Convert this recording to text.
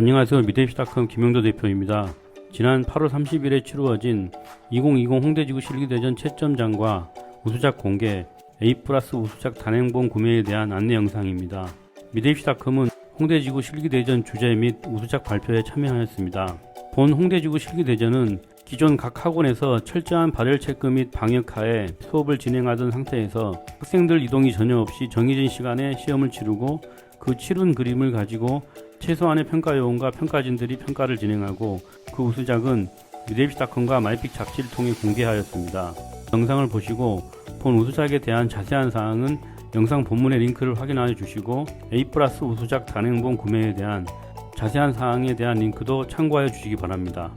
안녕하세요. 미대입시닷컴 김영도 대표입니다. 지난 8월 30일에 치루어진 2020 홍대지구 실기대전 채점장과 우수작 공개 A 우수작 단행본 구매에 대한 안내 영상입니다. 미대입시닷컴은 홍대지구 실기대전 주제 및 우수작 발표에 참여하였습니다. 본 홍대지구 실기대전은 기존 각 학원에서 철저한 발열 체크 및 방역하에 수업을 진행하던 상태에서 학생들 이동이 전혀 없이 정해진 시간에 시험을 치르고 그 치룬 그림을 가지고 최소한의 평가 요원과 평가진들이 평가를 진행하고 그 우수작은 미대입시닷컴과 마이픽 잡지를 통해 공개하였습니다. 영상을 보시고 본 우수작에 대한 자세한 사항은 영상 본문의 링크를 확인하여 주시고 A 우수작 단행본 구매에 대한 자세한 사항에 대한 링크도 참고하여 주시기 바랍니다.